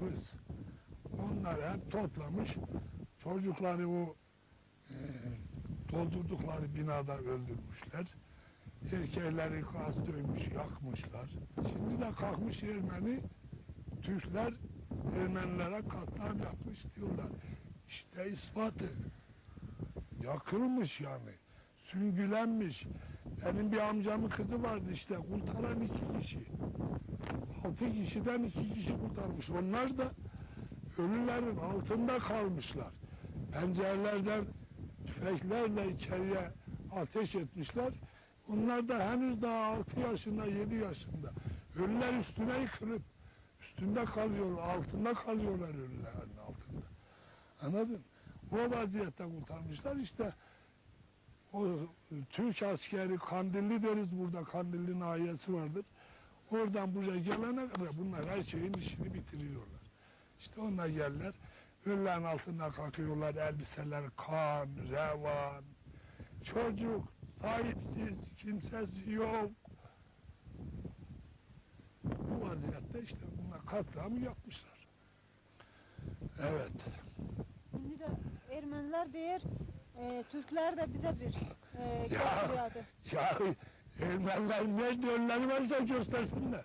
hafız. Hep toplamış. Çocukları o e, doldurdukları binada öldürmüşler. Erkekleri gaz dövmüş, yakmışlar. Şimdi de kalkmış Ermeni, Türkler Ermenilere katliam yapmış diyorlar. İşte ispatı. Yakılmış yani. Süngülenmiş. Benim bir amcamın kızı vardı işte kurtaran iki kişi. Altı kişiden iki kişi kurtarmış. Onlar da ölülerin altında kalmışlar. Pencerelerden tüfeklerle içeriye ateş etmişler. Onlar da henüz daha altı yaşında, yedi yaşında. Ölüler üstüne yıkılıp üstünde kalıyor, altında kalıyorlar ölülerin altında. Anladın? O vaziyette kurtarmışlar işte o Türk askeri Kandilli deriz burada Kandilli nahiyesi vardır. Oradan buraya gelene kadar bunlar her şeyin işini bitiriyorlar. İşte onlar gelirler. Ölülerin altında kalkıyorlar. Elbiseler kan, revan. Çocuk sahipsiz, kimsesi yok. Bu vaziyette işte bunlar katliamı yapmışlar. Evet. Şimdi de Ermeniler deyir, e, Türkler de bize bir e, Ya. gösteriyordu. Ermeniler nerede ölüleri varsa göstersinler.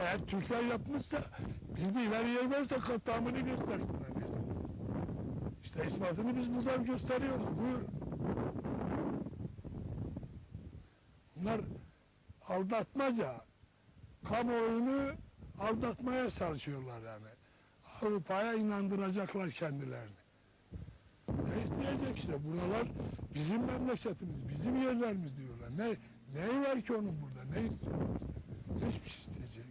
Eğer Türkler yapmışsa bildiğileri yer varsa katliamını göstersinler. İşte ispatını biz buradan gösteriyoruz. Buyurun. Bunlar aldatmaca, kamuoyunu aldatmaya çalışıyorlar yani. Avrupa'ya inandıracaklar kendilerini. Ne isteyecek işte buralar bizim memleketimiz, bizim yerlerimiz diyorlar. Ne neyi var ki onun burada? Ne istiyor? Hiçbir şey isteyecek.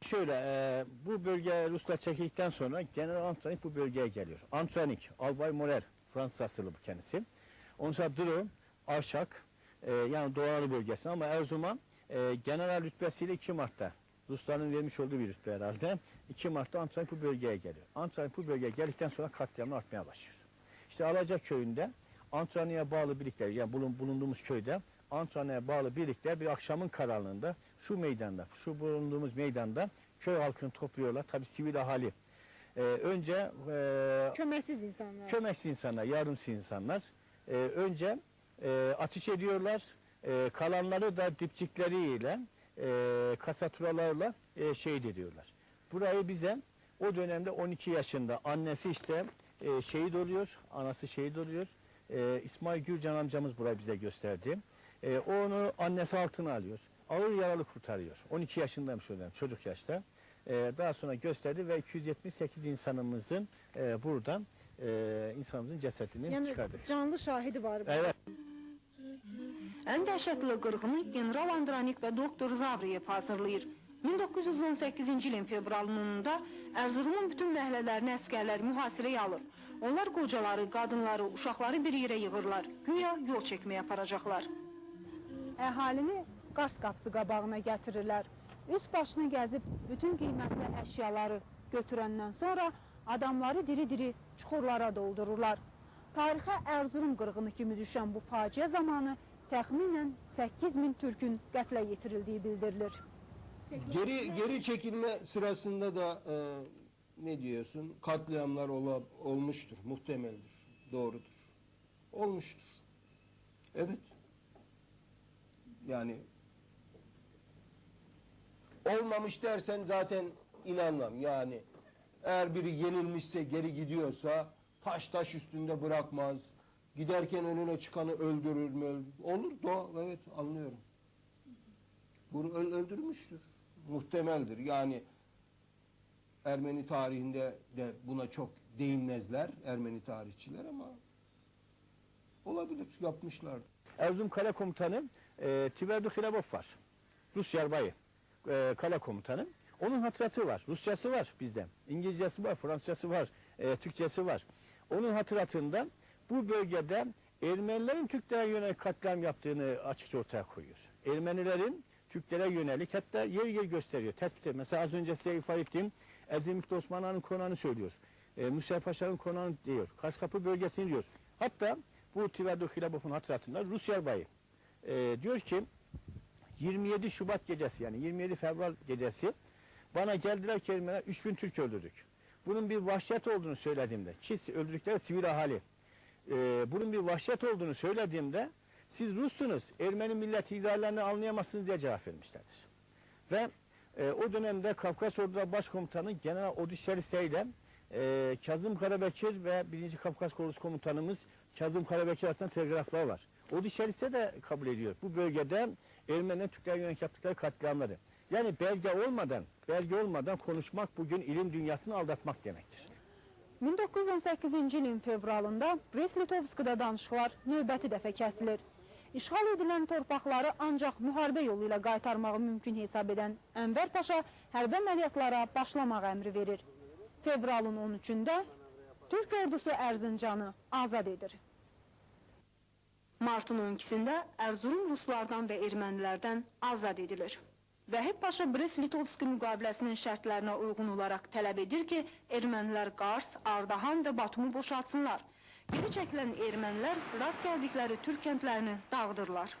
Şöyle, e, bu bölge Ruslar çekildikten sonra General Antonik bu bölgeye geliyor. Antonik, Albay Morel, Fransız asıllı bu kendisi. Ondan sonra Dro, Arşak, e, yani Doğu Anadolu bölgesi ama Erzuman e, general rütbesiyle 2 Mart'ta Rusların vermiş olduğu bir rütbe herhalde. 2 Mart'ta Antonik bu bölgeye geliyor. Antonik bu bölgeye geldikten sonra katliamlar artmaya başlıyor. İşte Alacak köyünde Antonik'e bağlı birlikler, yani bulun, bulunduğumuz köyde Antonik'e bağlı birlikler bir akşamın karanlığında şu meydanda, şu bulunduğumuz meydanda köy halkını topluyorlar. Tabi sivil ahali. Ee, önce e, Kömeksiz insanlar. kömeksiz insanlar, yardımsız insanlar e, önce e, ateş ediyorlar. E, kalanları da dipçikleriyle, e, kasaturalarla e, şehit ediyorlar. Burayı bize o dönemde 12 yaşında annesi işte e, şehit oluyor, anası şehit oluyor. E, İsmail Gürcan amcamız burayı bize gösterdi. E, onu annesi altına alıyor. Ağır yaralı kurtarıyor. 12 yaşındaymış o dönem, çocuk yaşta. E, daha sonra gösterdi ve 278 insanımızın e, buradan e, insanımızın cesedini yani çıkardık. canlı şahidi var. burada. Evet. Ən dəhşətli qırğını general Andranik və doktor Zavriyev hazırlayır. 1918-ci ilin fevralının 10-da Erzurumun bütün məhlələrini əskərlər mühasirəyə alır. Onlar qocaları, qadınları, uşaqları bir yerə yığırlar. Güya yol çəkməyə aparacaqlar. Əhalini Qars qapısı qabağına gətirirlər. Üst başını gəzib bütün qiymətli əşyaları götürəndən sonra adamları diri-diri çuxurlara doldururlar. Tarixə Erzurum qırğını kimi düşən bu faciə zamanı təxminən 8000 türkün qətlə yetirildiyi bildirilir. Geri geri çekilme sırasında da e, ne diyorsun? Katliamlar ola, olmuştur, muhtemeldir, doğrudur. Olmuştur. Evet. Yani olmamış dersen zaten inanmam. Yani eğer biri yenilmişse geri gidiyorsa taş taş üstünde bırakmaz. Giderken önüne çıkanı öldürür mü? Olur doğa evet anlıyorum. Bunu öl- öldürmüştür. Muhtemeldir. Yani Ermeni tarihinde de buna çok değinmezler Ermeni tarihçiler ama olabilir yapmışlar. Erzurum Kale Komutanı e, Tiberdu Hilabov var. Rus yarbayı. E, kale komutanı. Onun hatıratı var. Rusçası var bizde. İngilizcesi var, Fransızcası var, e, Türkçesi var. Onun hatıratında bu bölgede Ermenilerin Türklere yönelik katliam yaptığını açıkça ortaya koyuyor. Ermenilerin Türklere yönelik hatta yer yer gösteriyor. Tespit ediyor. Mesela az önce size ifade ettiğim Ezimikli Osman Han'ın konağını söylüyor. E, Musa Paşa'nın konağını diyor. Kaskapı bölgesini diyor. Hatta bu Tiverdo Hilabov'un hatıratında Rus yarbayı e, diyor ki 27 Şubat gecesi yani 27 Fevral gecesi Bana geldiler ki Ermeniler 3000 Türk öldürdük. Bunun bir vahşet olduğunu söylediğimde, ki öldürdükleri sivil ahali, e, bunun bir vahşet olduğunu söylediğimde siz Russunuz, Ermeni milleti ideallerini anlayamazsınız diye cevap vermişlerdir. Ve e, o dönemde Kafkas Orduları Başkomutanı General Odysseus ile e, Kazım Karabekir ve 1. Kafkas Korosu Komutanımız Kazım Karabekir arasında telgraflar var. Odysseus de kabul ediyor. Bu bölgede Ermenilerin Türkler yönelik yaptıkları katliamları. Yani belge olmadan, belge olmadan konuşmak bugün ilim dünyasını aldatmak demektir. 1918-ci ilin fevralında Brest-Litovskida danışıqlar növbəti dəfə kəsilir. İşğal edilən torpaqları ancaq müharibə yolu ilə qaytarmağı mümkün hesab edən Ənvər Paşa hərbi əməliyyatlara başlamaq əmri verir. Fevralın 13-də Türk ordusu Ərzincanı azad edir. Martın 12-sində Erzurum ruslardan və ermənilərdən azad edilir. Vəhid Paşa Brest-Litovski müqaviləsinin şərtlərinə uyğun olaraq tələb edir ki, ermənilər Qars, Ardahan və Batumu boşaltsınlar. Geri çəkilən ermənilər rast gəldikləri Türk kəndlərini dağıdırlar.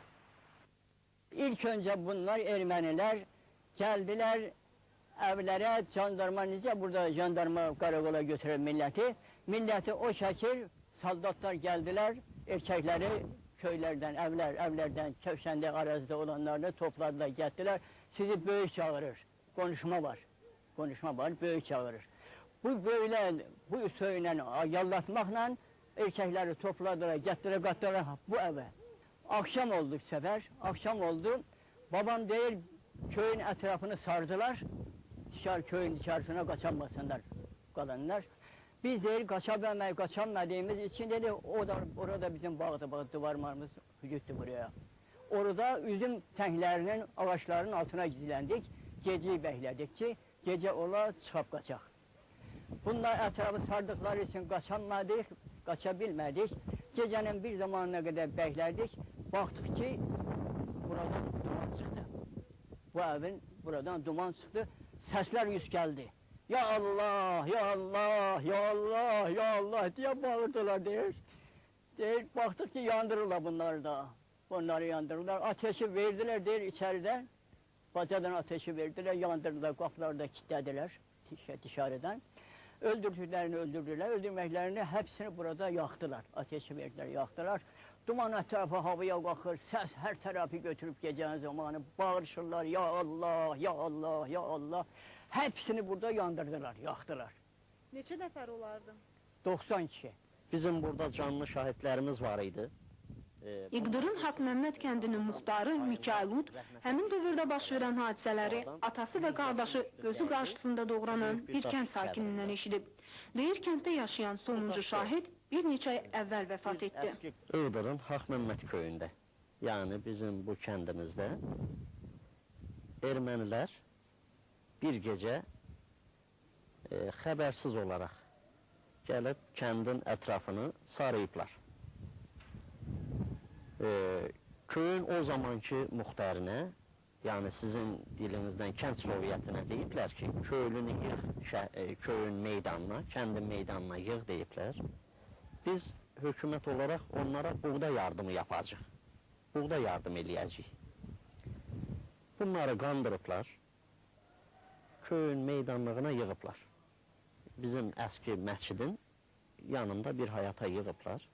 İlk önce bunlar Ermeniler geldiler evlere jandarma nice burada jandarma karakola götürür milleti. Milleti o şekil soldatlar geldiler erkekleri köylerden evler evlerden köşende arazide olanlarını topladılar gettiler. Sizi büyük çağırır. Konuşma var. Konuşma var büyük çağırır. Bu böyle bu söylen yallatmakla erkekleri topladılar gettiler kattılar bu eve. Akşam oldu bir sefer. Akşam oldu. Babam değil köyün etrafını sardılar. Dışarı köyün dışarısına kaçamasınlar kalanlar. Biz deyir qaça bilməyib, qaçan nədiyimiz için deyir o da orada bizim bağdır, bax divarlarımız hücuddur buraya. Orada üzüm tənglərinin, ağacların altına gizləndik, gecəyi bəklədik ki, gecə ola çıxıb qaçaq. Bunlar ətrafı sardıqları üçün qaçanmadik, qaça bilmədik. Gecənin bir zamanına qədər bəklədik, baxdıq ki, buradan duman çıxdı. Bu evin buradan duman çıxdı, səslər yüz gəldi. Ya Allah, ya Allah, ya Allah, ya Allah diye bağırdılar der. Der, baktık ki yandırırlar bunları da. Bunları yandırırlar. Ateşi verdiler der içeriden. Bacadan ateşi verdiler, yandırdılar, kapıları da kilitlediler dış- dışarıdan. Öldürdüklerini öldürdüler, öldürmeklerini hepsini burada yaktılar. Ateşi verdiler, yaktılar. Duman etrafı havaya kalkır, ses her tarafı götürüp gecenin zamanı bağırışırlar. Ya Allah, ya Allah, ya Allah. Hepsini burada yandırdılar, yaktılar. Neçə nəfər olardı? 90 kişi. Bizim burada canlı şahitlerimiz var idi. Ee, İqdırın Hak Məmməd kəndinin muxtarı Mikail Ud həmin dövrdə baş verən hadisələri atası və qardaşı gözü qarşısında doğranan bir kənd sakinindən eşidib. Deyir kənddə yaşayan sonuncu şahid bir neçə ay əvvəl vəfat etdi. Hak Mehmet köyünde. Yani bizim bu kendimizde Ermeniler bir gecə e, xəbərsiz olaraq gəlib kəndin ətrafını sarıyıblar. E, köyün o zamanki muxtərinə, yəni sizin dilinizdən kənd soviyetinə deyiblər ki, köylünü yığ, şə, e, köyün meydanına, kəndin meydanına yığ deyiblər. Biz hökumət olaraq onlara buğda yardımı yapacaq, buğda yardım eləyəcək. Bunları qandırıblar Köyün meydanlığına yığıblar. Bizim eski məscidin yanında bir hayata yığıblar.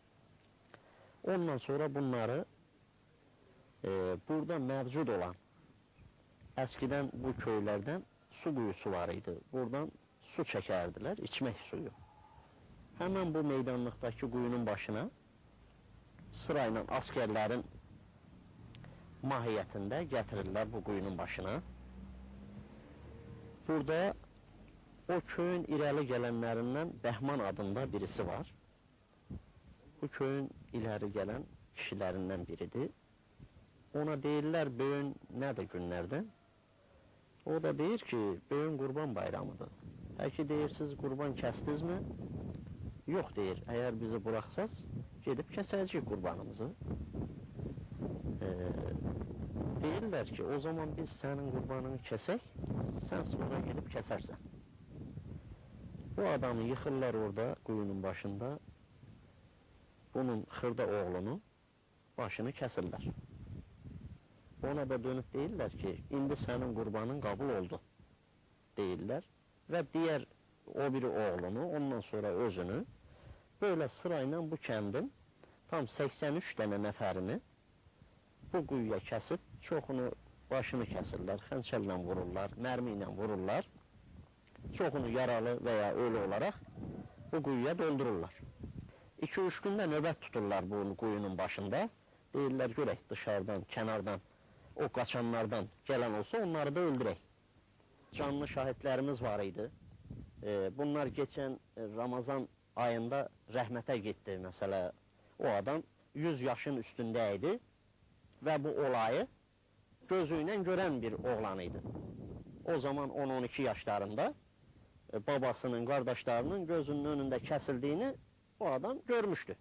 Ondan sonra bunları e, burada mevcud olan eskiden bu köylerden su kuyusu var idi. Buradan su çekerdiler, içmek suyu. Hemen bu meydanlıktaki kuyunun başına sırayla askerlerin mahiyetinde getirirler bu kuyunun başına. Burada o köyün ileri gelenlerinden Behman adında birisi var. Bu köyün ileri gelen kişilerinden biridir. Ona deyirlər bugün nədir günlərdən? O da deyir ki, bugün qurban bayramıdır. Peki deyirsiniz qurban kəsdinizmi? Yox deyir, əgər bizi buraxsaz, gedib kəsəcəyik qurbanımızı. Ee, deyirlər ki, o zaman biz sənin qurbanını kəsək, sən sonra gedib kəsərsən. Bu adamı yıxırlar orada, quyunun başında, bunun xırda oğlunu, başını kəsirlər. Ona da dönüp deyirlər ki, indi sənin qurbanın qabul oldu. deyirlər və digər o biri oğlunu, ondan sonra özünü böyle sırayla bu kəndin tam 83 dənə nəfərini bu quyuya kəsib, çoxunu başını kəsirlər, xəncərlə vururlar, mərmi ilə vururlar. Çoxunu yaralı və ya ölü olaraq bu quyuya doldururlar. 2-3 gündə növbət tuturlar bu quyunun başında. Deyirlər görək dışarıdan, kənardan o qaçanlardan gələn olsa onları da öldürək. Canlı şahidlərimiz var idi. E, bunlar geçən e, Ramazan ayında rəhmətə getdi məsələ. O adam 100 yaşın üstündə idi və bu olayı gözü ilə görən bir oğlan idi. O zaman 10-12 yaşlarında e, babasının, qardaşlarının gözünün önündə kəsildiyini o adam görmüşdü.